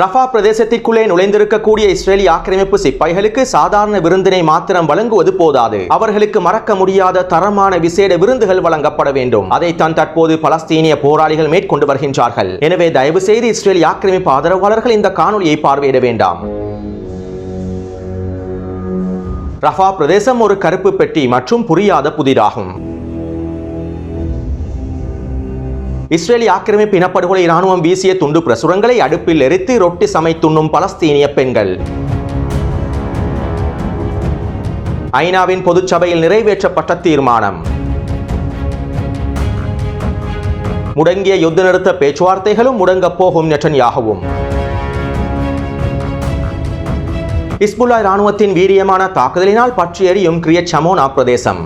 Rafah பிரதேசத்திற்குள்ளே நுழைந்திருக்கக்கூடிய இஸ்ரேலிய ஆக்கிரமிப்பு சிப்பாய்களுக்கு சாதாரண விருந்தினை மாத்திரம் வழங்குவது போதாது. அவர்களுக்கு மறக்க முடியாத தரமான விசேட விருந்துகள் வழங்கப்பட வேண்டும். அதைத்தான் தற்போது பலஸ்தீனிய போராளிகள் மேற்கொண்டு வருகின்றார்கள். எனவே தயவு செய்து இஸ்ரேலிய ஆக்கிரமிப்பு ஆதரவாளர்கள் இந்த காணொலியை பார்வையிட வேண்டாம். ரஃபா பிரதேசம் ஒரு கருப்பு பெட்டி மற்றும் புரியாத புதிராகும். இஸ்ரேலி ஆக்கிரமிப்பு இனப்படுகொலை இராணுவம் வீசிய துண்டு பிரசுரங்களை அடுப்பில் எரித்து ரொட்டி சமைத்துண்ணும் பலஸ்தீனிய பெண்கள். ஐநாவின் பொதுச்சபையில் நிறைவேற்றப்பட்ட தீர்மானம். முடங்கிய யுத்த நிறுத்த பேச்சுவார்த்தைகளும் முடங்கப் போகும் நெட்டன்யாகவும். இஸ்புல்லா இராணுவத்தின் வீரியமான தாக்குதலினால் பற்றி எரியும் கிரியட் சமோனா பிரதேசம்.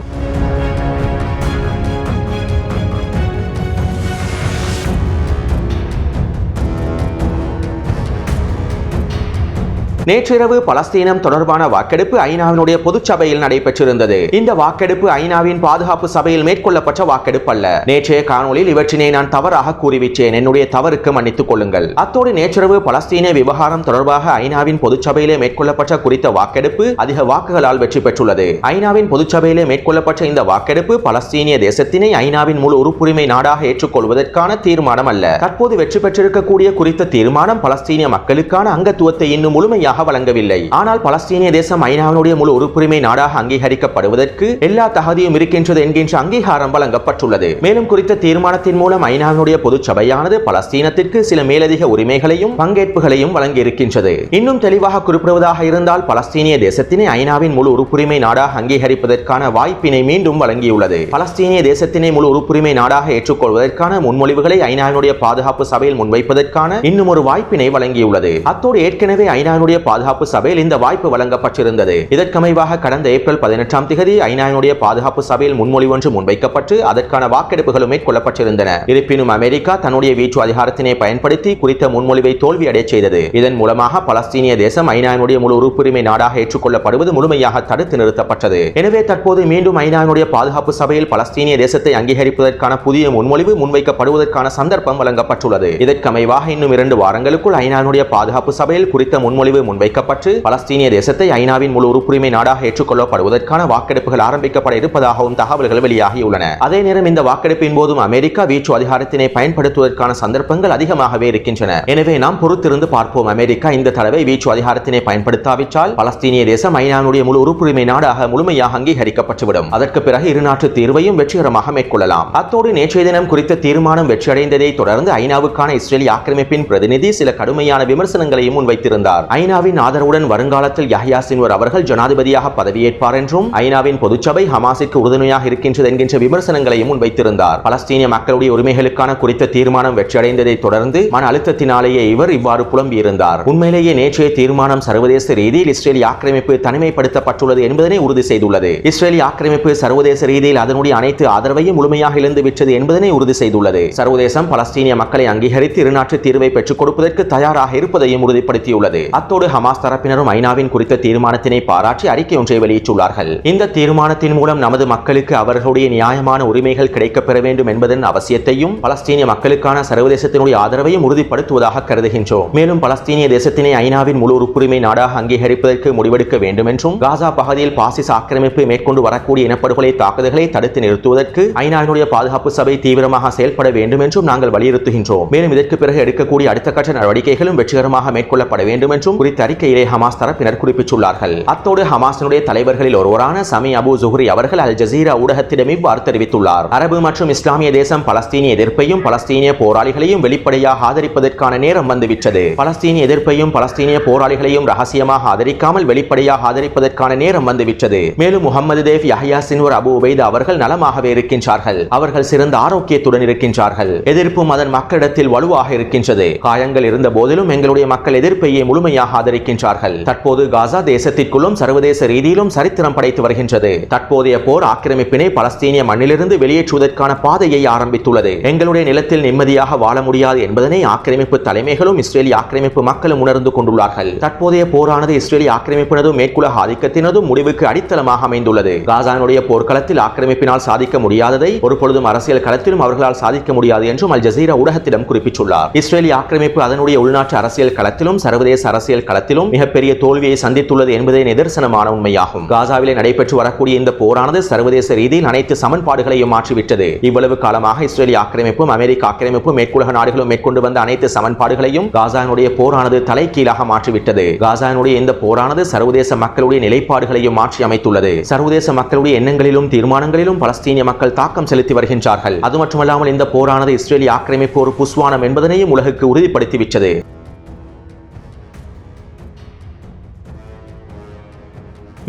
நேற்றிரவு பலஸ்தீனம் தொடர்பான வாக்கெடுப்பு ஐநாவினுடைய பொதுச்சபையில் நடைபெற்றிருந்தது. இந்த வாக்கெடுப்பு ஐநாவின் பாதுகாப்பு சபையில் மேற்கொள்ளப்பட்ட வாக்கெடுப்பு அல்ல நேற்றைய காணொலியில் இவற்றினை நான் தவறாக கூறிவிட்டேன். என்னுடைய தவறுக்கு மன்னித்துக் கொள்ளுங்கள். அத்தோடு நேற்றிரவு பலஸ்தீன விவகாரம் தொடர்பாக ஐநாவின் பொதுச்சபையிலே மேற்கொள்ளப்பட்ட குறித்த வாக்கெடுப்பு அதிக வாக்குகளால் வெற்றி பெற்றுள்ளது. ஐநாவின் பொதுச்சபையிலே மேற்கொள்ளப்பட்ட இந்த வாக்கெடுப்பு பலஸ்தீனிய தேசத்தினை ஐநாவின் முழு உறுப்புரிமை நாடாக ஏற்றுக்கொள்வதற்கான தீர்மானம் அல்ல தற்போது வெற்றி பெற்றிருக்கக்கூடிய குறித்த தீர்மானம் பலஸ்தீனிய மக்களுக்கான அங்கத்துவத்தை இன்னும் முழுமையாக வழங்கவில்லை. ஆனால் பலஸ்தீனிய தேசம் ஐநாவினுடைய முழு உறுப்புரிமை நாடாக அங்கீகரிக்கப்படுவதற்கு எல்லா தகுதியும் இருக்கின்றது என்கின்ற அங்கீகாரம் வழங்கப்பட்டுள்ளது. மேலும் குறித்த தீர்மானத்தின் மூலம் ஐநாவினுடைய பொதுச்சபையானது பலஸ்தீனத்திற்கு சில மேலதிக உரிமைகளையும் பங்கேற்புகளையும் வழங்கியிருக்கின்றது. இன்னும் தெளிவாக குறிப்பிடுவதாக இருந்தால் பலஸ்தீனிய தேசத்தினை ஐநாவின் முழு உறுப்புரிமை நாடாக அங்கீகரிப்பதற்கான வாய்ப்பினை மீண்டும் வழங்கியுள்ளது. பலஸ்தீனிய தேசத்தினை முழு உறுப்புரிமை நாடாக ஏற்றுக்கொள்வதற்கான முன்மொழிவுகளை ஐநாவினுடைய பாதுகாப்பு சபையில் முன்வைப்பதற்கான இன்னும் ஒரு வாய்ப்பினை வழங்கியுள்ளது. அத்தோடு ஏற்கனவே ஐநாவினுடைய பாதுகாப்பு சபையில் இந்த வாய்ப்பு வழங்கப்பட்டிருந்தது. இதற்கமைவாக கடந்த ஏப்ரல் பதினெட்டாம் திகதி ஐநாவினுடைய பாதுகாப்பு சபையில் முன்மொழிவு ஒன்று முன்வைக்கப்பட்டு அதற்கான வாக்கெடுப்புகளும் மேற்கொள்ளப்பட்டிருந்தன. இருப்பினும் அமெரிக்கா தன்னுடைய வீட்டு அதிகாரத்தினை பயன்படுத்தி குறித்த முன்மொழிவை தோல்வியடைய செய்தது. இதன் மூலமாக பலஸ்தீனிய தேசம் ஐநாவினுடைய முழு உறுப்புரிமை நாடாக ஏற்றுக்கொள்ளப்படுவது முழுமையாக தடுத்து நிறுத்தப்பட்டது. எனவே தற்போது மீண்டும் ஐநாவினுடைய பாதுகாப்பு சபையில் பலஸ்தீனிய தேசத்தை அங்கீகரிப்பதற்கான புதிய முன்மொழிவு முன்வைக்கப்படுவதற்கான சந்தர்ப்பம் வழங்கப்பட்டுள்ளது. இதற்கமைவாக இன்னும் இரண்டு வாரங்களுக்குள் ஐநாவினுடைய பாதுகாப்பு சபையில் குறித்த முன்மொழிவு முன்வைக்கப்பட்டு பலஸ்தீனிய தேசத்தை ஐநாவின் முழு உறுப்புரிமை நாடாக ஏற்றுக்கொள்ளப்படுவதற்கான வாக்கெடுப்புகள் ஆரம்பிக்கப்பட இருப்பதாகவும் தகவல்கள் வெளியாகியுள்ளன. அதே நேரம் இந்த வாக்கெடுப்பின் போதும் அமெரிக்கா வீச்சு அதிகாரத்தினை பயன்படுத்துவதற்கான சந்தர்ப்பங்கள் அதிகமாகவே இருக்கின்றன. எனவே நாம் பொறுத்திருந்து பார்ப்போம். அமெரிக்கா இந்த தடவை வீச்சு அதிகாரத்தினை பயன்படுத்தாவிட்டால் பலஸ்தீனிய தேசம் ஐநானுடைய முழு உறுப்புரிமை நாடாக முழுமையாக அங்கீகரிக்கப்பட்டுவிடும். அதற்கு பிறகு இரு நாட்டு தீர்வையும் வெற்றிகரமாக மேற்கொள்ளலாம். அத்தோடு நேற்றைய தினம் குறித்த தீர்மானம் வெற்றியடைந்ததை தொடர்ந்து ஐநாவுக்கான இஸ்ரேலிய ஆக்கிரமிப்பின் பிரதிநிதி சில கடுமையான விமர்சனங்களையும் முன்வைத்திருந்தார். ஐநாவின் ஐநாவின் ஆதரவுடன் வருங்காலத்தில் யஹ்யா சின்வர் அவர்கள் ஜனாதிபதியாக பதவியேற்பார் என்றும் ஐநாவின் பொதுச்சபை ஹமாஸிற்கு உறுதுணையாக இருக்கின்றது என்கின்ற விமர்சனங்களையும் முன்வைத்திருந்தார் பலஸ்தீனிய மக்களுடைய உரிமைகளுக்கான குறித்த தீர்மானம் வெற்றியடைந்ததை தொடர்ந்து மன அழுத்தத்தினாலேயே இவர் இவ்வாறு புலம்பியிருந்தார். உண்மையிலேயே நேற்றைய தீர்மானம் சர்வதேச ரீதியில் இஸ்ரேலிய ஆக்கிரமிப்பு தனிமைப்படுத்தப்பட்டுள்ளது என்பதனை உறுதி செய்துள்ளது. இஸ்ரேலிய ஆக்கிரமிப்பு சர்வதேச ரீதியில் அதனுடைய அனைத்து ஆதரவையும் முழுமையாக இழந்து விட்டது என்பதனை உறுதி செய்துள்ளது. சர்வதேசம் பலஸ்தீனிய மக்களை அங்கீகரித்து இருநாட்டு தீர்வை பெற்றுக் கொடுப்பதற்கு தயாராக இருப்பதையும் உறுதிப்படுத்தியுள்ளது. அத்தோடு ஹமாஸ் தரப்பினரும் ஐநாவின் குறித்த தீர்மானத்தினை பாராட்டி அறிக்கை ஒன்றை வெளியிட்டுள்ளார்கள். இந்த தீர்மானத்தின் மூலம் நமது மக்களுக்கு அவர்களுடைய நியாயமான உரிமைகள் கிடைக்கப்பெற வேண்டும் என்பதன் அவசியத்தையும் பலஸ்தீனிய மக்களுக்கான சர்வதேசத்தினுடைய ஆதரவையும் உறுதிப்படுத்துவதாக கருதுகின்றோம். மேலும் பலஸ்தீனிய தேசத்தினை ஐநாவின் முழு உறுப்புரிமை நாடாக அங்கீகரிப்பதற்கு முடிவெடுக்க வேண்டும் என்றும் காசா பகுதியில் பாசிச ஆக்கிரமிப்பு மேற்கொண்டு வரக்கூடிய இனப்படுகொலை தாக்குதல்களை தடுத்து நிறுத்துவதற்கு ஐநாவினுடைய பாதுகாப்பு சபை தீவிரமாக செயல்பட வேண்டும் என்றும் நாங்கள் வலியுறுத்துகின்றோம். மேலும் இதற்கு பிறகு எடுக்கக்கூடிய அடுத்த கட்ட நடவடிக்கைகளும் வெற்றிகரமாக மேற்கொள்ளப்பட வேண்டும் என்றும் குறித்த குறித்த அறிக்கையிலே ஹமாஸ் தரப்பினர் குறிப்பிட்டுள்ளார்கள். அத்தோடு ஹமாஸினுடைய தலைவர்களில் ஒருவரான சமி அபு ஜுஹ்ரி அவர்கள் அல் ஜசீரா ஊடகத்திடம் இவ்வாறு தெரிவித்துள்ளார். அரபு மற்றும் இஸ்லாமிய தேசம் பலஸ்தீனிய எதிர்ப்பையும் பலஸ்தீனிய போராளிகளையும் வெளிப்படையாக ஆதரிப்பதற்கான நேரம் வந்துவிட்டது. பலஸ்தீனிய எதிர்ப்பையும் பலஸ்தீனிய போராளிகளையும் ரகசியமாக ஆதரிக்காமல் வெளிப்படையாக ஆதரிப்பதற்கான நேரம் வந்துவிட்டது. மேலும் Mohammed Deif Yahya Sinwar Abu Ubaid அவர்கள் நலமாகவே இருக்கின்றார்கள். அவர்கள் சிறந்த ஆரோக்கியத்துடன் இருக்கின்றார்கள். எதிர்ப்பும் அதன் மக்களிடத்தில் வலுவாக இருக்கின்றது. காயங்கள் இருந்த போதிலும் எங்களுடைய மக்கள் எதிர்ப்பையே முழுமையாக ஆதரிக்கின்றார்கள் தற்போது காசா தேசத்திற்குள்ளும் சர்வதேச ரீதியிலும் சரித்திரம் படைத்து வருகின்றது. தற்போதைய போர் ஆக்கிரமிப்பினை பலஸ்தீனிய மண்ணிலிருந்து வெளியேற்றுவதற்கான பாதையை ஆரம்பித்துள்ளது. எங்களுடைய நிலத்தில் நிம்மதியாக வாழ முடியாது என்பதனை ஆக்கிரமிப்பு தலைமைகளும் இஸ்ரேலிய ஆக்கிரமிப்பு மக்களும் உணர்ந்து கொண்டுள்ளார்கள். தற்போதைய போரானது இஸ்ரேலிய ஆக்கிரமிப்பினதும் மேற்குலக ஆதிக்கத்தினதும் முடிவுக்கு அடித்தளமாக அமைந்துள்ளது. காசானுடைய போர்க்களத்தில் ஆக்கிரமிப்பினால் சாதிக்க முடியாததை ஒருபொழுதும் அரசியல் களத்திலும் அவர்களால் சாதிக்க முடியாது என்றும் அல் ஜசீரா ஊடகத்திடம் குறிப்பிட்டுள்ளார். இஸ்ரேலிய ஆக்கிரமிப்பு அதனுடைய உள்நாட்டு அரசியல் களத்திலும் சர்வதேச அரசியல் களத்திலும் மிகப்பெரிய தோல்வியை சந்தித்துள்ளது என்பதே நிதர்சனமான உண்மையாகும். காசாவிலே நடைபெற்று வரக்கூடிய இந்த போரானது சர்வதேச ரீதியில் அனைத்து சமன்பாடுகளையும் மாற்றிவிட்டது. இவ்வளவு காலமாக இஸ்ரேலிய ஆக்கிரமிப்பும் அமெரிக்க ஆக்கிரமிப்பும் மேற்குலக நாடுகளும் மேற்கொண்டு வந்த அனைத்து சமன்பாடுகளையும் காசானுடைய போரானது தலைகீழாக மாற்றிவிட்டது. காசாவினுடைய இந்த போரானது சர்வதேச மக்களுடைய நிலைப்பாடுகளையும் மாற்றி அமைத்துள்ளது. சர்வதேச மக்களுடைய எண்ணங்களிலும் தீர்மானங்களிலும் பலஸ்தீனிய மக்கள் தாக்கம் செலுத்தி வருகின்றார்கள். அது மட்டுமல்லாமல் இந்த போரானது இஸ்ரேலிய ஆக்கிரமிப்பு ஒரு புஸ்வானம் என்பதனையும் உலகுக்கு உறுதிப்படுத்திவிட்டது.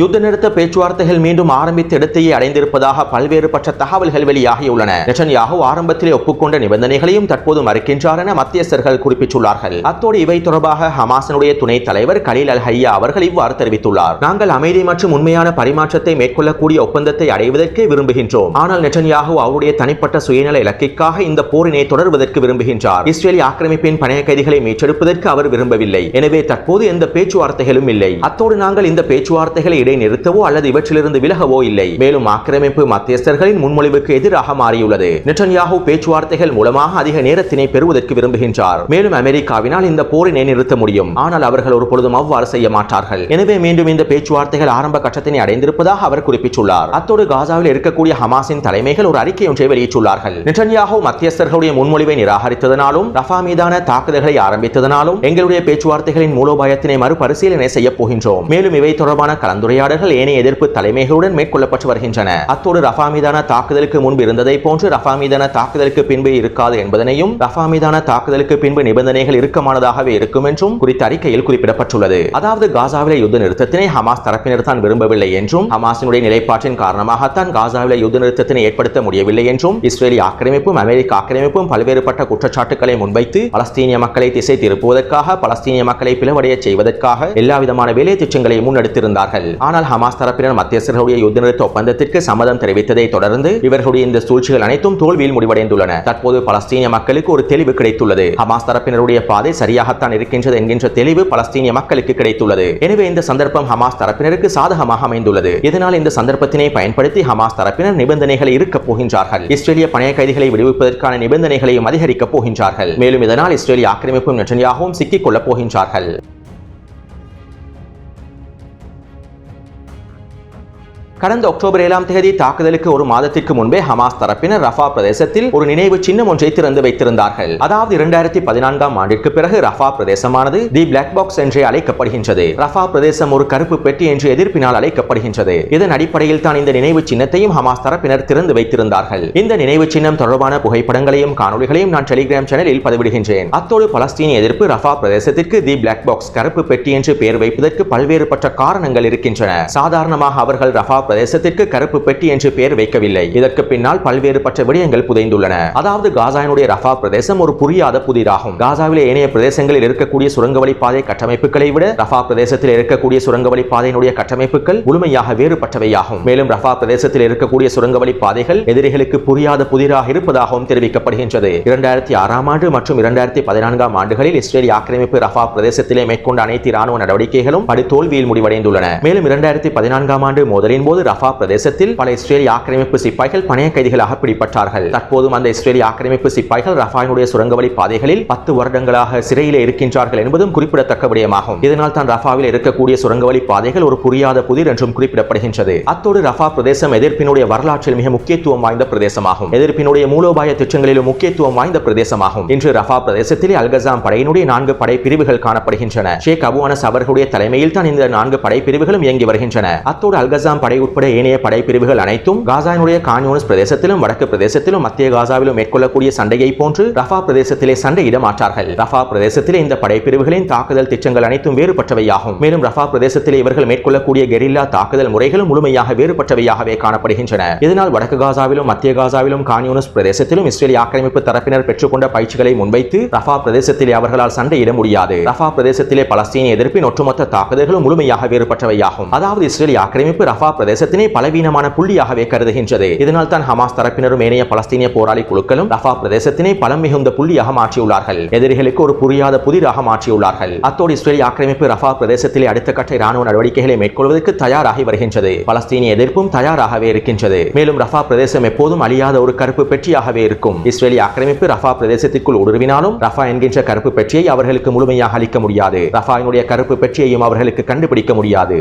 யுத்த நிறுத்த பேச்சுவார்த்தைகள் மீண்டும் ஆரம்பித்த இடத்தையே அடைந்திருப்பதாக பல்வேறு பட்ச தகவல்கள் வெளியாகியுள்ளன. நெச்சன்யாகு ஆரம்பத்திலே ஒப்புக்கொண்ட நிபந்தனைகளையும் தற்போது மறுக்கின்றார் என மத்தியஸ்தர்கள் குறிப்பிட்டுள்ளார்கள். அத்தோடு இவை தொடர்பாக ஹமாசனுடைய துணைத் தலைவர் கலீல் அல் ஹையா அவர்கள் இவ்வாறு தெரிவித்துள்ளார். நாங்கள் அமைதி மற்றும் உண்மையான பரிமாற்றத்தை மேற்கொள்ளக்கூடிய ஒப்பந்தத்தை அடைவதற்கே விரும்புகின்றோம். ஆனால் நெட்டன்யாகு அவருடைய தனிப்பட்ட சுயநல இலக்கிற்காக இந்த போரினை தொடர்வதற்கு விரும்புகின்றார். இஸ்ரேலிய ஆக்கிரமிப்பின் பணைய கைதிகளை மீட்டெடுப்பதற்கு அவர் விரும்பவில்லை. எனவே தற்போது எந்த பேச்சுவார்த்தைகளும் இல்லை. அத்தோடு நாங்கள் இந்த பேச்சுவார்த்தைகளை இடைநிறுத்தவோ அல்லது இவற்றிலிருந்து விலகவோ இல்லை. மேலும் ஆக்கிரமிப்பு மத்தியஸ்தர்களின் முன்மொழிவுக்கு எதிராக மாறியுள்ளது. நெட்டன்யாகு பேச்சுவார்த்தைகள் மூலமாக அதிக நேரத்தினை பெறுவதற்கு விரும்புகின்றார். மேலும் அமெரிக்காவினால் இந்த போரினை நிறுத்த முடியும். ஆனால் அவர்கள் ஒரு பொழுதும் அவ்வாறு செய்ய மாட்டார்கள். எனவே மீண்டும் இந்த பேச்சுவார்த்தைகள் ஆரம்ப கட்டத்தினை அடைந்திருப்பதாக அவர் குறிப்பிட்டுள்ளார். அத்தோடு காசாவில் இருக்கக்கூடிய ஹமாஸின் தலைமைகள் ஒரு அறிக்கை ஒன்றை வெளியிட்டுள்ளார்கள். நெட்டன்யாகு மத்தியஸ்தர்களுடைய முன்மொழிவை நிராகரித்ததனாலும் ரஃபா மீதான தாக்குதல்களை ஆரம்பித்ததனாலும் எங்களுடைய பேச்சுவார்த்தைகளின் மூலோபாயத்தினை மறுபரிசீலனை செய்ய போகின்றோம். மேலும் இவை தொடர்பான கலந்துரை உரையாடல்கள் ஏனைய எதிர்ப்பு தலைமைகளுடன் மேற்கொள்ளப்பட்டு வருகின்றன. அத்தோடு ரஃபா மீதான தாக்குதலுக்கு முன்பு இருந்ததை போன்று ரஃபா மீதான தாக்குதலுக்கு பின்பு இருக்காது என்பதனையும் ரஃபா மீதான தாக்குதலுக்கு பின்பு நிபந்தனைகள் இறுக்கமானதாகவே இருக்கும் என்றும் குறித்த அறிக்கையில் குறிப்பிடப்பட்டுள்ளது. அதாவது காசாவில யுத்த நிறுத்தத்தினை ஹமாஸ் தரப்பினர் தான் விரும்பவில்லை என்றும் ஹமாஸினுடைய நிலைப்பாட்டின் காரணமாகத்தான் காசாவில யுத்த நிறுத்தத்தினை ஏற்படுத்த முடியவில்லை என்றும் இஸ்ரேலிய ஆக்கிரமிப்பும் அமெரிக்க ஆக்கிரமிப்பும் பல்வேறுபட்ட குற்றச்சாட்டுகளை முன்வைத்து பலஸ்தீனிய மக்களை திசை திருப்புவதற்காக பலஸ்தீனிய மக்களை பிளவடைய செய்வதற்காக எல்லா விதமான வேலை திட்டங்களையும் முன்னெடுத்திருந்தார்கள். ஆனால் ஹமாஸ் தரப்பினர் மத்தியஸ்தர்களுடைய யுத்த நிறுத்த ஒப்பந்தத்திற்கு சம்மதம் தெரிவித்ததை தொடர்ந்து இவர்களுடைய இந்த சூழ்ச்சிகள் அனைத்தும் தோல்வியில் முடிவடைந்துள்ளன. தற்போது பலஸ்தீனிய மக்களுக்கு ஒரு தெளிவு கிடைத்துள்ளது. ஹமாஸ் தரப்பினருடைய பாதை சரியாகத்தான் இருக்கின்றது என்கின்ற தெளிவு பலஸ்தீனிய மக்களுக்கு கிடைத்துள்ளது. எனவே இந்த சந்தர்ப்பம் ஹமாஸ் தரப்பினருக்கு சாதகமாக அமைந்துள்ளது. இதனால் இந்த சந்தர்ப்பத்தினை பயன்படுத்தி ஹமாஸ் தரப்பினர் நிபந்தனைகளை இருக்கப் போகின்றார்கள். இஸ்ரேலிய பணைய கைதிகளை விடுவிப்பதற்கான நிபந்தனைகளையும் அதிகரிக்கப் போகின்றார்கள். மேலும் இதனால் இஸ்ரேலிய ஆக்கிரமிப்பும் நெற்றனியாகவும் சிக்கிக் கொள்ளப் போகின்றார்கள். கடந்த அக்டோபர் ஏழாம் தேதி தாக்குதலுக்கு ஒரு மாதத்திற்கு முன்பே ஹமாஸ் தரப்பினர் ரஃபா பிரதேசத்தில் ஒரு நினைவு சின்னம் ஒன்றை திறந்து வைத்திருந்தார்கள். அதாவது இரண்டாயிரத்தி பதினான்காம் ஆண்டிற்கு பிறகு ரஃபா பிரதேசமானது தி பிளாக் பாக்ஸ் என்றே அழைக்கப்படுகின்றது. ரஃபா பிரதேசம் ஒரு கருப்பு பெட்டி என்று எதிர்ப்பினால் அழைக்கப்படுகின்றது. இதன் அடிப்படையில் தான் இந்த நினைவு சின்னத்தையும் ஹமாஸ் தரப்பினர் திறந்து வைத்திருந்தார்கள். இந்த நினைவு சின்னம் தொடர்பான புகைப்படங்களையும் காணொலிகளையும் நான் டெலிகிராம் சேனலில் பதிவிடுகின்றேன். அத்தோடு பலஸ்தீனிய எதிர்ப்பு ரஃபா பிரதேசத்திற்கு தி பிளாக் பாக்ஸ் கருப்பு பெட்டி என்று பெயர் வைப்பதற்கு பல்வேறுபட்ட காரணங்கள் இருக்கின்றன. சாதாரணமாக அவர்கள் ரஃபா பிரதேசத்திற்கு கருப்பு பெட்டி என்று பெயர் வைக்கவில்லை. இதற்கு பின்னால் பல்வேறு பற்ற விடயங்கள் புதைந்துள்ளன. அதாவது காசாவினுடைய ரஃபா பிரதேசம் ஒரு புரியாத புதிராகும். காசாவில் ஏனைய பிரதேசங்களில் இருக்கக்கூடிய சுரங்கவழி பாதை கட்டமைப்புகளை விட ரஃபா பிரதேசத்தில் இருக்கக்கூடிய சுரங்கவழி பாதையினுடைய கட்டமைப்புகள் முழுமையாக வேறுபட்டவையாகும். மேலும் ரஃபா பிரதேசத்தில் இருக்கக்கூடிய சுரங்கவழி பாதைகள் எதிரிகளுக்கு புரியாத புதிராக இருப்பதாகவும் தெரிவிக்கப்படுகின்றது. இரண்டாயிரத்தி ஆறாம் ஆண்டு மற்றும் இரண்டாயிரத்தி பதினான்காம் ஆண்டுகளில் இஸ்ரேலிய ஆக்கிரமிப்பு ரஃபா பிரதேசத்திலே மேற்கொண்ட அனைத்து ராணுவ நடவடிக்கைகளும் படு தோல்வியில் முடிவடைந்துள்ளன. மேலும் இரண்டாயிரத்தி பதினான்காம் ஆண்டு மோதலின் போது போது ரஃபா பிரதேசத்தில் பல இஸ்ரேலிய ஆக்கிரமிப்பு சிப்பாய்கள் பணைய கைதிகளாக பிடிப்பட்டார்கள் தற்போதும் அந்த இஸ்ரேலிய ஆக்கிரமிப்பு சிப்பாய்கள் ரஃபாயினுடைய சுரங்கவழி பாதைகளில் பத்து வருடங்களாக சிறையிலே இருக்கின்றார்கள் என்பதும் குறிப்பிடத்தக்க விடயமாகும். இதனால் தான் ரஃபாவில் இருக்கக்கூடிய சுரங்கவழி பாதைகள் ஒரு புரியாத புதிர் என்றும் குறிப்பிடப்படுகின்றது. அத்தோடு ரஃபா பிரதேசம் எதிர்ப்பினுடைய வரலாற்றில் மிக முக்கியத்துவம் வாய்ந்த பிரதேசமாகும். எதிர்ப்பினுடைய மூலோபாய திட்டங்களிலும் முக்கியத்துவம் வாய்ந்த பிரதேசமாகும். இன்று ரஃபா பிரதேசத்திலே அல்கசாம் படையினுடைய நான்கு படை பிரிவுகள் காணப்படுகின்றன. ஷேக் அபு அனஸ் அவர்களுடைய தலைமையில் தான் இந்த நான்கு படை பிரிவுகளும் இயங்கி வருகின்றன. அத்தோடு அல்கசாம் படை உட்பட ஏனைய படைப்பிரிவுகள் அனைத்தும் காசாவினுடைய கான்யூனிஸ் பிரதேசத்திலும் வடக்கு பிரதேசத்திலும் மத்திய காசாவிலும் மேற்கொள்ளக்கூடிய சண்டையை போன்று ரஃபா பிரதேசத்திலே சண்டையிட மாட்டார்கள். ரஃபா பிரதேசத்திலே இந்த படைப்பிரிவுகளின் தாக்குதல் திட்டங்கள் அனைத்தும் வேறுபட்டவையாகும். மேலும் ரஃபா பிரதேசத்திலே இவர்கள் மேற்கொள்ளக்கூடிய கெரில்லா தாக்குதல் முறைகளும் முழுமையாக வேறுபட்டவையாகவே காணப்படுகின்றன. இதனால் வடக்கு காசாவிலும் மத்திய காசாவிலும் கான்யூனிஸ் பிரதேசத்திலும் இஸ்ரேலிய ஆக்கிரமிப்பு தரப்பினர் பெற்றுக்கொண்ட பயிற்சிகளை முன்வைத்து ரஃபா பிரதேசத்திலே அவர்களால் சண்டையிட முடியாது. ரஃபா பிரதேசத்திலே பலஸ்தீனிய எதிர்ப்பின் ஒட்டுமொத்த தாக்குதல்களும் முழுமையாக வேறுபட்டவையாகும். அதாவது இஸ்ரேலிய ஆக்கிரமிப்பு ரஃபா பிரதேச பிரதேசத்தினை பலவீனமான புள்ளியாகவே கருதுகின்றது. இதனால் தான் ஹமாஸ் தரப்பினரும் ஏனைய பலஸ்தீனிய போராளி குழுக்களும் ரஃபா பிரதேசத்தினை பலம் மிகுந்த புள்ளியாக மாற்றியுள்ளார்கள். எதிரிகளுக்கு ஒரு புரியாத புதிராக மாற்றியுள்ளார்கள். அத்தோடு இஸ்ரேலிய ஆக்கிரமிப்பு ரஃபா பிரதேசத்திலே அடுத்த கட்ட இராணுவ நடவடிக்கைகளை மேற்கொள்வதற்கு தயாராகி வருகின்றது. பலஸ்தீனிய எதிர்ப்பும் தயாராகவே இருக்கின்றது. மேலும் ரஃபா பிரதேசம் எப்போதும் அழியாத ஒரு கருப்பு பெற்றியாகவே இருக்கும். இஸ்ரேலிய ஆக்கிரமிப்பு ரஃபா பிரதேசத்திற்குள் ஊடுருவினாலும் ரஃபா என்கின்ற கருப்பு பெற்றியை அவர்களுக்கு முழுமையாக அளிக்க முடியாது. ரஃபாயினுடைய கருப்பு பெற்றியையும் அவர்களுக்கு கண்டுபிடிக்க முடியாது.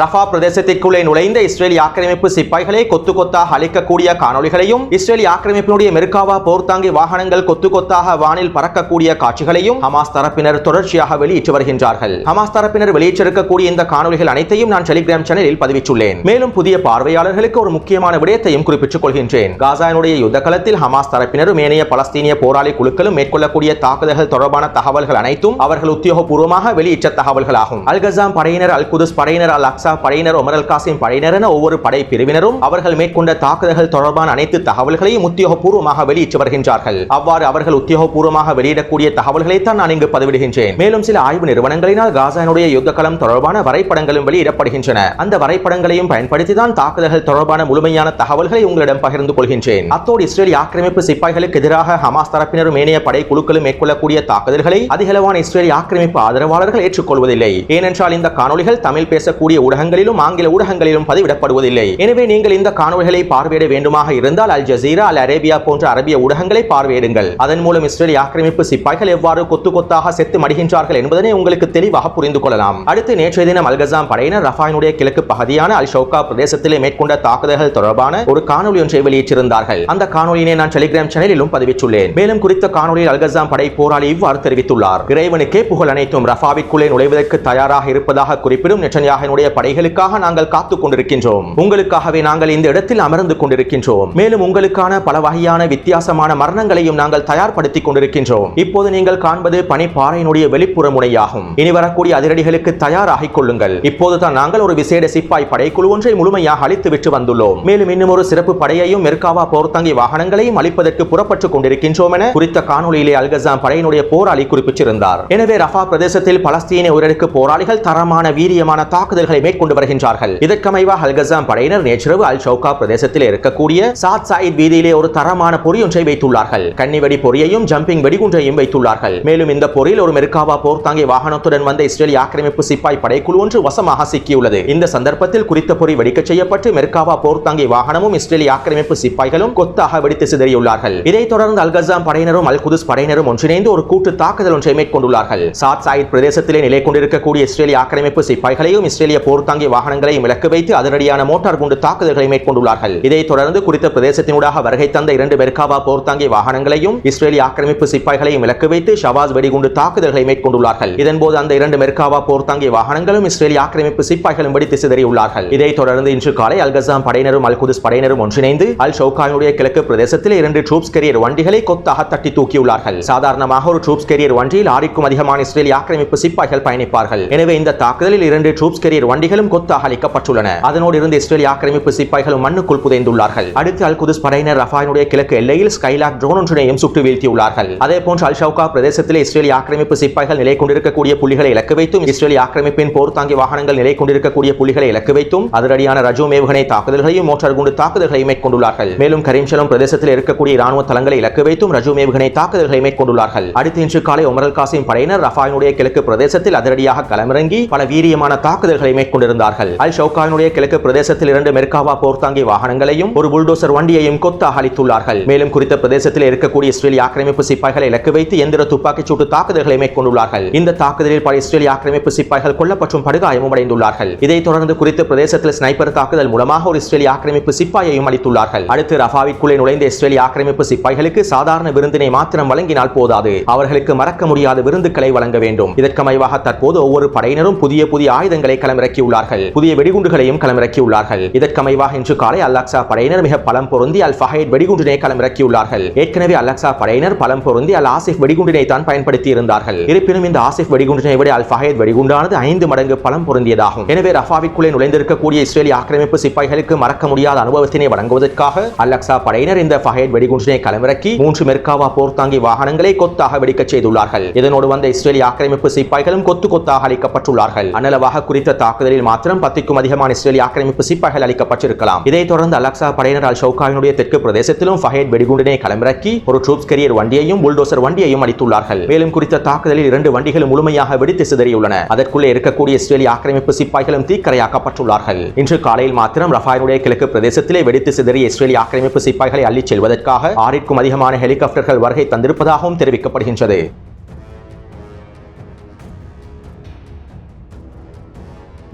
ரஃபா பிரதேசத்திற்குள்ளே நுழைந்த இஸ்ரேலிய ஆக்கிரமிப்பு சிப்பாய்களை கொத்து கொத்தாக அழிக்கக்கூடிய காணொளிகளையும் இஸ்ரேலிய ஆக்கிரமிப்பினுடைய மெருக்காவா போர்த்தாங்கி வாகனங்கள் கொத்து கொத்தாக வானில் பறக்கக்கூடிய காட்சிகளையும் ஹமாஸ் தரப்பினர் தொடர்ச்சியாக வெளியிட்டு வருகின்றார்கள். ஹமாஸ் தரப்பினர் வெளியிட்டிருக்கக்கூடிய இந்த காணொளிகள் அனைத்தையும் நான் டெலிகிராம் சேனலில் பதிவிட்டுள்ளேன். மேலும் புதிய பார்வையாளர்களுக்கு ஒரு முக்கியமான விடயத்தையும் குறிப்பிட்டுக் கொள்கின்றேன். காசாவினுடைய யுத்த களத்தில் ஹமாஸ் தரப்பினரும் ஏனைய பலஸ்தீனிய போராளி குழுக்களும் மேற்கொள்ளக்கூடிய தாக்குதல்கள் தொடர்பான தகவல்கள் அனைத்தும் அவர்கள் உத்தியோகபூர்வமாக வெளியிட்ட தகவல்களாகும். அல்கசாம் படையினர் அல் குதுஸ் படையினர் அல் அக்சா படையினர் ஒமரல் காசிம் படையினர் என ஒவ்வொரு படை பிரிவினரும் அவர்கள் மேற்கொண்ட தாக்குதல்கள் தொடர்பான அனைத்து தகவல்களையும் உத்தியோகபூர்வமாக வெளியிட்டு வருகின்றார்கள். அவ்வாறு அவர்கள் உத்தியோகபூர்வமாக வெளியிடக்கூடிய தகவல்களை தான் நான் இங்கு பதிவிடுகின்றேன். மேலும் சில ஆய்வு நிறுவனங்களினால் காசானுடைய யுத்த களம் தொடர்பான வரைபடங்களும் வெளியிடப்படுகின்றன. அந்த வரைபடங்களையும் பயன்படுத்தி தான் தாக்குதல்கள் தொடர்பான முழுமையான தகவல்களை உங்களிடம் பகிர்ந்து கொள்கின்றேன். அத்தோடு இஸ்ரேல் ஆக்கிரமிப்பு சிப்பாய்களுக்கு எதிராக ஹமாஸ் தரப்பினரும் ஏனைய படை குழுக்களும் மேற்கொள்ளக்கூடிய தாக்குதல்களை அதிகளவான இஸ்ரேல் ஆக்கிரமிப்பு ஆதரவாளர்கள் ஏற்றுக்கொள்வதில்லை. ஏனென்றால் இந்த காணொளிகள் தமிழ் பேசக்கூடிய ஊடகங்களிலும் ஆங்கில ஊடகங்களிலும் பதிவிடப்படுவதில்லை. எனவே நீங்கள் இந்த காணொலிகளை பார்வையிட வேண்டுமாக இருந்தால் அல் ஜசீரா அல் அரேபியா போன்ற அரபிய ஊடகங்களை பார்வையிடுங்கள். அதன் மூலம் இஸ்ரேல் ஆக்கிரமிப்பு சிப்பாய்கள் எவ்வாறு கொத்து கொத்தாக செத்து மடிகின்றார்கள் என்பதனை உங்களுக்கு தெளிவாக புரிந்து கொள்ளலாம். அடுத்து நேற்றைய தினம் அல்கசாம் படையினர் ரஃபாயினுடைய கிழக்கு பகுதியான அல் ஷவுகா பிரதேசத்திலே மேற்கொண்ட தாக்குதல்கள் தொடர்பான ஒரு காணொலி ஒன்றை வெளியிட்டிருந்தார்கள். அந்த காணொலியினை நான் டெலிகிராம் சேனலிலும் பதிவிட்டுள்ளேன். மேலும் குறித்த காணொலியில் அல்கசாம் படை போராளி இவ்வாறு தெரிவித்துள்ளார். இறைவனுக்கே புகழ் அனைத்தும் ரஃபாவிற்குள்ளே நுழைவதற்கு தயாராக இருப்பதாக குறிப்பிடும் நெட்டன்யாகினுடைய படைகளுக்காக நாங்கள் காத்துக் கொண்டிருக்கின்றோம். உங்களுக்காகவே நாங்கள் இந்த இடத்தில் அமர்ந்து கொண்டிருக்கின்றோம். மேலும் உங்களுக்கான பல வகையான வித்தியாசமான மரணங்களையும் நாங்கள் தயார்படுத்திக் கொண்டிருக்கின்றோம். இப்போது நீங்கள் காண்பது பனிப்பாறையினுடைய வெளிப்புற முனையாகும். இனி வரக்கூடிய அதிரடிகளுக்கு தயாராகிக் கொள்ளுங்கள். இப்போதுதான் நாங்கள் ஒரு விசேட சிப்பாய் படைக்குழு ஒன்றை முழுமையாக அழித்து விட்டு வந்துள்ளோம். மேலும் இன்னும் ஒரு சிறப்பு படையையும் மெர்காவா போர்த்தங்கி வாகனங்களையும் அளிப்பதற்கு புறப்பட்டுக் கொண்டிருக்கின்றோம் என குறித்த காணொலியிலே அல்கசாம் படையினுடைய போராளி குறிப்பிட்டிருந்தார். எனவே ரஃபா பிரதேசத்தில் பலஸ்தீன உயிரிழக்கு போராளிகள் தரமான வீரியமான தாக்குதல்களை மேற்கொண்டு வருகின்றார்கள். இதற்கமைவாக அல்கசாம் படையினர் நேற்றிரவு அல் ஷவுகா பிரதேசத்தில் இருக்கக்கூடிய சாத் சாயித் வீதியிலே ஒரு தரமான பொறி ஒன்றை வைத்துள்ளார்கள். கன்னிவெடி பொறியையும் ஜம்பிங் வெடிகுன்றையும் வைத்துள்ளார்கள். மேலும் இந்த பொறியில் ஒரு மெர்காவா போர்த்தாங்கி வாகனத்துடன் வந்த இஸ்ரேலிய ஆக்கிரமிப்பு சிப்பாய் படைக்குழு ஒன்று வசமாக சிக்கியுள்ளது. இந்த சந்தர்ப்பத்தில் குறித்த பொறி வெடிக்கச் செய்யப்பட்டு மெர்காவா போர்த்தாங்கி வாகனமும் இஸ்ரேலிய ஆக்கிரமிப்பு சிப்பாய்களும் கொத்தாக வெடித்து சிதறியுள்ளார்கள். இதைத் தொடர்ந்து அல்கசாம் படையினரும் அல் குதுஸ் படையினரும் ஒன்றிணைந்து ஒரு கூட்டு தாக்குதல் ஒன்றை மேற்கொண்டுள்ளார்கள். சாத் சாயித் பிரதேசத்திலே நிலை கொண்டிருக்கக்கூடிய இஸ்ரேலிய ஆக்கிரமிப்பு சிப்பாய்களையும் இஸ்ரேலிய போர் போர்த்தாங்கி வாகனங்களையும் இலக்கு வைத்து அதிரடியான மோட்டார் குண்டு தாக்குதல்களை மேற்கொண்டுள்ளார்கள். இதைத் தொடர்ந்து குறித்த பிரதேசத்தினூடாக வருகை தந்த இரண்டு மெர்காவா போர்த்தாங்கிய வாகனங்களையும் இஸ்ரேலிய ஆக்கிரமிப்பு சிப்பாய்களையும் இலக்கு வைத்து ஷவாஸ் வெடிகுண்டு தாக்குதல்களை மேற்கொண்டுள்ளார்கள். இதன்போது அந்த இரண்டு மெர்காவா போர்த்தாங்கிய வாகனங்களும் இஸ்ரேலிய ஆக்கிரமிப்பு சிப்பாய்களும் வெடித்து சிதறியுள்ளார்கள். இதைத் தொடர்ந்து இன்று காலை அல்கசாம் படையினரும் அல் குதுஸ் படையினரும் ஒன்றிணைந்து அல் ஷவுகானுடைய கிழக்கு பிரதேசத்தில் இரண்டு ட்ரூப்ஸ் கெரியர் வண்டிகளை கொத்தாக தட்டி தூக்கியுள்ளார்கள். சாதாரணமாக ஒரு ட்ரூப்ஸ் கெரியர் வண்டியில் ஆறிக்கும் அதிகமான இஸ்ரேலிய ஆக்கிரமிப்பு சிப்பாய்கள் பயணிப்பார்கள். எனவே இந்த தாக்குதலில் இரண்டு ட்ரூப்ஸ் கெரியர் வண்டிகளும் கொத்தாக அளிக்கப்பட்டுள்ளன. அதனோடு இருந்து இஸ்ரேலிய ஆக்கிரமிப்பு சிப்பாய்களும் மண்ணுக்குள் புதைந்துள்ளார்கள். அடுத்து அல் குதிஸ் படையினர் ரஃபாயினுடைய கிழக்கு எல்லையில் ஸ்கைலாக் ட்ரோன் ஒன்றினையும் சுட்டு வீழ்த்தியுள்ளார்கள். அதே போன்று அல் ஷவுகா பிரதேசத்தில் இஸ்ரேலிய ஆக்கிரமிப்பு சிப்பாய்கள் நிலை கொண்டிருக்கக்கூடிய புள்ளிகளை இலக்கு வைத்தும் இஸ்ரேலிய ஆக்கிரமிப்பின் போர்த்தாங்கி வாகனங்கள் நிலை கொண்டிருக்கக்கூடிய புள்ளிகளை இலக்கு வைத்தும் அதிரடியான ரஜோ மேவுகணை தாக்குதல்களையும் மோட்டார் குண்டு தாக்குதல்களை மேற்கொண்டுள்ளார்கள். மேலும் கரீம்சலம் பிரதேசத்தில் இருக்கக்கூடிய ராணுவ தளங்களை இலக்கு வைத்தும் ரஜோ மேவுகணை தாக்குதல்களை மேற்கொண்டுள்ளார்கள். அடுத்து இன்று காலை ஒமரல் காசிம் படையினர் ரஃபாயினுடைய கிழக்கு பிரதேசத்தில் அதிரடியாக களமிறங்கி பல வீரியமான தாக்குதல்களை மேற்கொண்டு கொண்டிருந்தார்கள். அல் ஷவுகானுடைய கிழக்கு பிரதேசத்தில் இரண்டு மெர்காவா போர்த்தாங்கி வாகனங்களையும் ஒரு புல்டோசர் வண்டியையும் கொத்தாக அளித்துள்ளார்கள். மேலும் குறித்த பிரதேசத்தில் இருக்கக்கூடிய இஸ்ரேலிய ஆக்கிரமிப்பு சிப்பாய்களை இலக்கு வைத்து எந்திர துப்பாக்கிச் சூட்டு தாக்குதல்களை மேற்கொண்டுள்ளார்கள். இந்த தாக்குதலில் பல இஸ்ரேலிய ஆக்கிரமிப்பு சிப்பாய்கள் கொல்லப்பட்டும் படுகாயமும் அடைந்துள்ளார்கள். இதைத் தொடர்ந்து குறித்த பிரதேசத்தில் ஸ்னைப்பர் தாக்குதல் மூலமாக ஒரு இஸ்ரேலிய ஆக்கிரமிப்பு சிப்பாயையும் அளித்துள்ளார்கள். அடுத்து ரஃபாவிற்குள்ளே நுழைந்த இஸ்ரேலிய ஆக்கிரமிப்பு சிப்பாய்களுக்கு சாதாரண விருந்தினை மாத்திரம் வழங்கினால் போதாது. அவர்களுக்கு மறக்க முடியாத விருந்துகளை வழங்க வேண்டும். இதற்கமைவாக தற்போது ஒவ்வொரு படையினரும் புதிய புதிய ஆயுதங்களை களமிறக்கி களமிறக்கியுள்ளார்கள் புதிய வெடிகுண்டுகளையும் களமிறக்கியுள்ளார்கள். இதற்கமைவாக இன்று காலை அல்லாக்சா படையினர் மிக பலம் பொருந்தி அல் ஃபஹைட் வெடிகுண்டினை களமிறக்கியுள்ளார்கள். ஏற்கனவே அல்லாக்சா படையினர் பலம் பொருந்தி அல் ஆசிப் வெடிகுண்டினை தான் பயன்படுத்தி இருந்தார்கள் இருப்பினும் இந்த ஆசிப் வெடிகுண்டினை விட அல் ஃபஹைத் வெடிகுண்டானது ஐந்து மடங்கு பலம் பொருந்தியதாகும். எனவே ரஃபாவிற்குள்ளே நுழைந்திருக்கக்கூடிய இஸ்ரேலி ஆக்கிரமிப்பு சிப்பாய்களுக்கு மறக்க முடியாத அனுபவத்தினை வழங்குவதற்காக அல்லக்சா படையினர் இந்த ஃபஹைட் வெடிகுண்டினை களமிறக்கி மூன்று மெர்காவா போர்த்தாங்கி வாகனங்களை கொத்தாக வெடிக்கச் செய்துள்ளார்கள். இதனோடு வந்த இஸ்ரேலி ஆக்கிரமிப்பு சிப்பாய்களும் கொத்து கொத்தாக அளிக்கப்பட்டுள்ளார்கள். அனலவாக குறித்த தாக்குதல் தாக்குதலில் மாத்திரம் பத்திக்கும் அதிகமான இஸ்ரேலிய ஆக்கிரமிப்பு சிப்பாய்கள் அளிக்கப்பட்டிருக்கலாம். இதைத் தொடர்ந்து அலக்சா படையினரால் ஷவுகாவினுடைய தெற்கு பிரதேசத்திலும் ஃபஹேட் வெடிகுண்டினை களமிறக்கி ஒரு ட்ரூப்ஸ் கெரியர் வண்டியையும் புல்டோசர் வண்டியையும் அடித்துள்ளார்கள் மேலும் குறித்த தாக்குதலில் இரண்டு வண்டிகளும் முழுமையாக வெடித்து சிதறியுள்ளன. அதற்குள்ளே இருக்கக்கூடிய இஸ்ரேலிய ஆக்கிரமிப்பு சிப்பாய்களும் தீக்கரையாக்கப்பட்டுள்ளார்கள். இன்று காலையில் மாத்திரம் ரஃபாயினுடைய கிழக்கு பிரதேசத்திலே வெடித்து சிதறிய இஸ்ரேலிய ஆக்கிரமிப்பு சிப்பாய்களை அள்ளிச் செல்வதற்காக ஆறிற்கும் அதிகமான ஹெலிகாப்டர்கள் வருகை தந்திருப்பதாகவும் தெரிவிக்கப்படுகின்றது.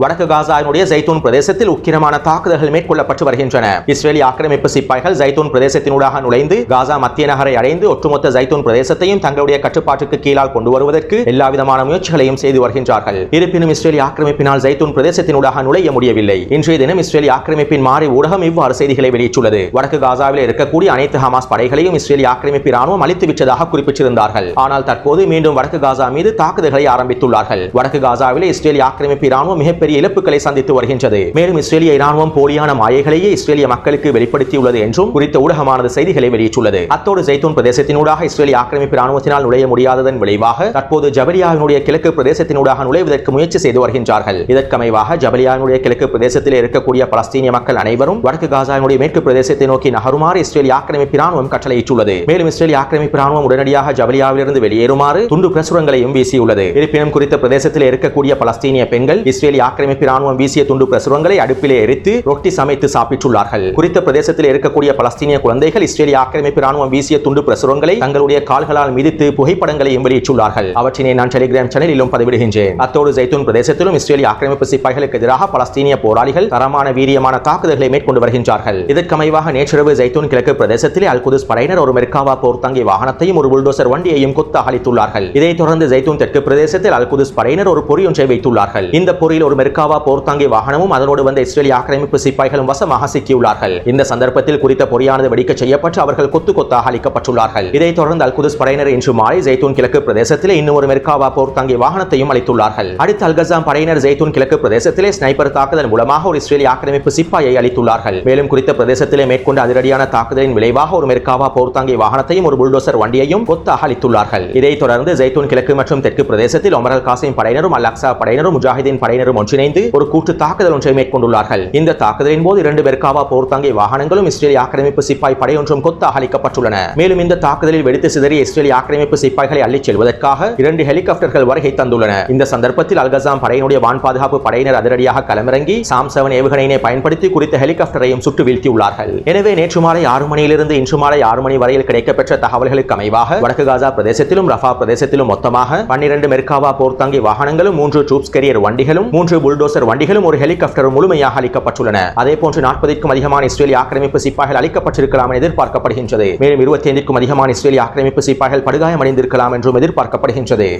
வடக்கு காசாவினுடைய ஜைத்தூன் பிரதேசத்தில் உக்கிரமான தாக்குதல்கள் மேற்கொள்ளப்பட்டு வருகின்றன. இஸ்ரேலிய ஆக்கிரமிப்பு சிப்பாய்கள் ஜைத்தூன் பிரதேசத்தினூடாக நுழைந்து காசா மத்திய நகரை அடைந்து ஒட்டுமொத்த ஜைத்தூன் பிரதேசத்தையும் தங்களுடைய கட்டுப்பாட்டுக்கு கீழால் கொண்டு வருவதற்கு எல்லா விதமான முயற்சிகளையும் செய்து வருகின்றார்கள். இருப்பினும் இஸ்ரேலிய ஆக்கிரமிப்பினால் ஜைத்தூன் பிரதேசத்தினூடாக நுழைய முடியவில்லை. இன்றைய தினம் இஸ்ரேலிய ஆக்கிரமிப்பின் மாறி ஊடகம் இவ்வாறு செய்திகளை வெளியிட்டுள்ளது. வடக்கு காசாவில் இருக்கக்கூடிய அனைத்து ஹமாஸ் படைகளையும் இஸ்ரேலிய ஆக்கிரமிப்பு ராணுவம் அளித்து விட்டதாக குறிப்பிட்டிருந்தார்கள். ஆனால் தற்போது மீண்டும் வடக்கு காசா மீது தாக்குதல்களை ஆரம்பித்துள்ளார்கள். வடக்கு காசாவில் இஸ்ரேலிய ஆக்கிரமிப்பு ராணுவம் மிகப்பெரிய மிகப்பெரிய இழப்புகளை சந்தித்து வருகின்றது. மேலும் இஸ்ரேலிய இராணுவம் போலியான மாயைகளையே இஸ்ரேலிய மக்களுக்கு வெளிப்படுத்தியுள்ளது என்றும் குறித்த ஊடகமானது செய்திகளை வெளியிட்டுள்ளது. அத்தோடு ஜெய்தூன் பிரதேசத்தினூடாக இஸ்ரேலிய ஆக்கிரமிப்பு இராணுவத்தினால் நுழைய முடியாததன் விளைவாக தற்போது ஜபலியாவினுடைய கிழக்கு பிரதேசத்தினூடாக நுழைவதற்கு முயற்சி செய்து வருகின்றார்கள். இதற்கமைவாக ஜபலியாவினுடைய கிழக்கு பிரதேசத்தில் இருக்கக்கூடிய பலஸ்தீனிய மக்கள் அனைவரும் வடக்கு காசாவினுடைய மேற்கு பிரதேசத்தை நோக்கி நகருமாறு இஸ்ரேலிய ஆக்கிரமிப்பு இராணுவம் கட்டளையிட்டுள்ளது. மேலும் இஸ்ரேலிய ஆக்கிரமிப்பு இராணுவம் உடனடியாக ஜபலியாவிலிருந்து வெளியேறுமாறு துண்டு பிரசுரங்களையும் வீசியுள்ளது. இருப்பினும் குறித்த பிரதேசத்தில் இருக்கக்கூடிய பலஸ்தீனிய பெண்கள் இஸ்ரேலிய ஆக்கிரமிப்பு ராணுவம் வீசிய துண்டு பிரசுரங்களை அடுப்பிலே எரித்து ரொட்டி சமைத்து சாப்பிட்டுள்ளார்கள். குறித்த பிரதேசத்தில் இருக்கக்கூடிய பலஸ்தீனிய குழந்தைகள் இஸ்ரேலிய ஆக்கிரமிப்பு ராணுவம் வீசிய துண்டு பிரசுரங்களை தங்களுடைய கால்களால் மிதித்து புகைப்படங்களையும் வெளியிட்டுள்ளார்கள். அவற்றினை நான் டெலிகிராம் சேனலிலும் பதிவிடுகின்றேன். அத்தோடு ஜெய்தூன் பிரதேசத்திலும் இஸ்ரேலிய ஆக்கிரமிப்பு சிப்பாய்களுக்கு எதிராக பலஸ்தீனிய போராளிகள் தரமான வீரியமான தாக்குதல்களை மேற்கொண்டு வருகின்றார்கள். இதற்கமைவாக நேற்றிரவு ஜெய்தூன் கிழக்கு பிரதேசத்திலே அல் குதுஸ் படையினர் ஒரு மெர்காவா போர்த்தாங்கி வாகனத்தையும் ஒரு புல்டோசர் வண்டியையும் கொத்தாக அளித்துள்ளார்கள் இதைத் தொடர்ந்து ஜெய்தூன் தெற்கு பிரதேசத்தில் அல் குதுஸ் படையினர் ஒரு பொறியொன்றை வைத்துள்ளார்கள். இந்த பொறியில் ஒரு மெர்காவா போர்த்தாங்கி வாகனமும் அதனோடு வந்த இஸ்ரேலிய ஆக்கிரமிப்பு சிப்பாய்களும் வசமாக சிக்கியுள்ளார்கள். இந்த சந்தர்ப்பத்தில் குறித்த பொறியானது வெடிக்க செய்யப்பட்டு அவர்கள் கொத்து கொத்தாக அளிக்கப்பட்டுள்ளார்கள். இதைத் தொடர்ந்து அல் குதுஸ் படையினர் இன்று மாலை ஜெய்தூன் கிழக்கு பிரதேசத்தில் இன்னும் ஒரு மெர்காவா போர்த்தாங்கி வாகனத்தையும் அளித்துள்ளார்கள். அடுத்து அல்கசாம் படையினர் ஜெய்தூன் கிழக்கு பிரதேசத்திலே ஸ்னைப்பர் தாக்குதல் மூலமாக ஒரு இஸ்ரேலிய ஆக்கிரமிப்பு சிப்பாயை அளித்துள்ளார்கள். மேலும் குறித்த பிரதேசத்திலே மேற்கொண்ட அதிரடியான தாக்குதலின் விளைவாக ஒரு மெர்காவா போர்த்தாங்கி வாகனத்தையும் ஒரு புல்டோசர் வண்டியையும் கொத்தாக அளித்துள்ளார்கள். இதைத் தொடர்ந்து ஜெய்தூன் கிழக்கு மற்றும் தெற்கு பிரதேசத்தில் ஒமரல் காசிம் படையினரும் அல் அக்சா படையினரும் முஜாஹிதீன் படையினரும் இணைந்து ஒரு கூட்டு தாக்குதல் ஒன்றை மேற்கொண்டுள்ளார்கள். இந்த தாக்குதலின் போது இரண்டு பெர்காவா போர்த்தாங்கி வாகனங்களும் இஸ்ரேலிய ஆக்கிரமிப்பு சிப்பாய் படை ஒன்றும் கொத்தாக அளிக்கப்பட்டுள்ளன மேலும் இந்த தாக்குதலில் வெடித்து சிதறிய இஸ்ரேலிய ஆக்கிரமிப்பு சிப்பாய்களை அள்ளிச் செல்வதற்காக இரண்டு ஹெலிகாப்டர்கள் வருகை தந்துள்ளன. இந்த சந்தர்ப்பத்தில் அல்கசாம் படையினுடைய வான் பாதுகாப்பு படையினர் அதிரடியாக களமிறங்கி சாம் செவன் ஏவுகணையினை பயன்படுத்தி குறித்த ஹெலிகாப்டரையும் சுட்டு வீழ்த்தியுள்ளார்கள். எனவே நேற்று மாலை ஆறு மணியிலிருந்து இன்று மாலை ஆறு மணி வரையில் கிடைக்கப்பெற்ற தகவல்களுக்கு அமைவாக வடக்கு காசா பிரதேசத்திலும் ரஃபா பிரதேசத்திலும் மொத்தமாக பன்னிரண்டு மெர்காவா போர்த்தாங்கி வாகனங்களும் மூன்று ட்ரூப்ஸ் கெரியர் வண்டிகளும் மூன்று புல்டோசர் வண்டிகளும் ஒரு ஹெலிகாப்டரும் முழுமையாக அளிக்கப்பட்டுள்ளன. அதே போன்று நாற்பதுக்கும் அதிகமான இஸ்ரேலிய ஆக்கிரமிப்பு சிப்பாய்கள் அளிக்கப்பட்டிருக்கலாம் என எதிர்பார்க்கப்படுகின்றது. மேலும் இருபத்தி ஐந்துக்கும் அதிகமான இஸ்ரேலிய ஆக்கிரமிப்பு சிப்பாய்கள் படுகாயமடைந்திருக்கலாம் என்றும் எதிர்பார்க்கப்படுகின்றது.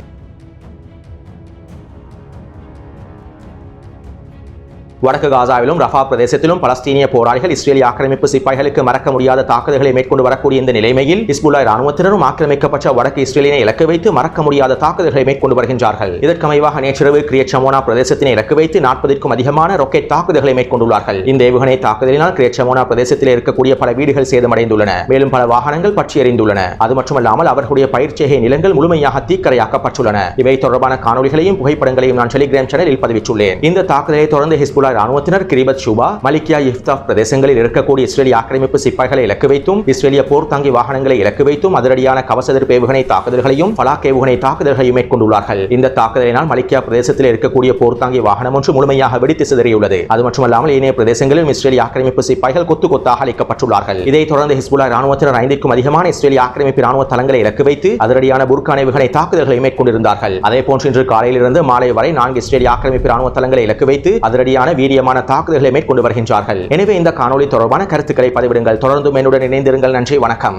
வடக்கு காசாவிலும் ரஃபா பிரதேசத்திலும் பலஸ்தீனிய போராளிகள் இஸ்ரேலிய ஆக்கிரமிப்பு சிப்பாய்களுக்கு மறக்க முடியாத தாக்குதல்களை மேற்கொண்டு வரக்கூடிய இந்த நிலைமையில் இஸ்புல்லா ராணுவத்தினரும் ஆக்கிரமிக்கப்பட்ட வடக்கு இஸ்ரேலினை இலக்கு வைத்து மறக்க முடியாத தாக்குதல்களை மேற்கொண்டு வருகின்றார்கள். இதற்கமைவாக நேற்றிரவு கிரியச்சமோனா பிரதேசத்தினை இலக்கு வைத்து நாற்பதற்கும் அதிகமான ராக்கெட் தாக்குதல்களை மேற்கொண்டுள்ளார்கள். இந்த ஏவுகணை தாக்குதலினால் கிரியச்சமோனா பிரதேசத்தில் இருக்கக்கூடிய பல வீடுகள் சேதமடைந்துள்ளன. மேலும் பல வாகனங்கள் பற்றி எறிந்துள்ளன அது மட்டுமல்லாமல் அவர்களுடைய பயிற்சியை நிலங்கள் முழுமையாக தீக்கரையாக்கப்பட்டுள்ளன. இவை தொடர்பான காணொலிகளையும் புகைப்படங்களையும் நான் டெலிகிராம் சேனலில் பதிவிட்டுள்ளேன். இந்த தாக்குதலை தொடர்ந்து ஹிஸ்புல்லா ஹிஸ்புல்லா ராணுவத்தினர் கிரிபத் ஷுபா மலிக்கியா இஃப்தாப் பிரதேசங்களில் இருக்கக்கூடிய இஸ்ரேலிய ஆக்கிரமிப்பு சிப்பாய்களை இலக்கு வைத்தும் இஸ்ரேலிய போர் தாங்கி வாகனங்களை இலக்கு வைத்தும் அதிரடியான கவச எதிர்ப்பு தாக்குதல்களையும் பலாக் ஏவுகணை தாக்குதல்களையும் மேற்கொண்டுள்ளார்கள். இந்த தாக்குதலினால் மலிக்கியா பிரதேசத்தில் இருக்கக்கூடிய போர் தாங்கி வாகனம் ஒன்று முழுமையாக வெடித்து சிதறியுள்ளது. அது மட்டுமல்லாமல் ஏனைய பிரதேசங்களிலும் இஸ்ரேலிய ஆக்கிரமிப்பு சிப்பாய்கள் கொத்து கொத்தாக அளிக்கப்பட்டுள்ளார்கள். இதைத் தொடர்ந்து ஹிஸ்புல்லா ராணுவத்தினர் ஐந்திற்கும் அதிகமான இஸ்ரேலிய ஆக்கிரமிப்பு ராணுவ தளங்களை இலக்கு வைத்து அதிரடியான புர்கான் ஏவுகணை தாக்குதல்களை மேற்கொண்டிருந்தார்கள். அதே போன்று இன்று காலையிலிருந்து மாலை வரை நான்கு இஸ்ரேலிய ஆக்கிரமிப்பு ராணுவ தளங்களை இலக்கு வைத்து அதிரடியான வீரியமான தாக்குதல்களை மேற்கொண்டு வருகின்றார்கள். எனவே இந்த காணொலி தொடர்பான கருத்துக்களை பதிவிடுங்கள். தொடர்ந்தும் என்னுடன் இணைந்திருங்கள். நன்றி. வணக்கம்.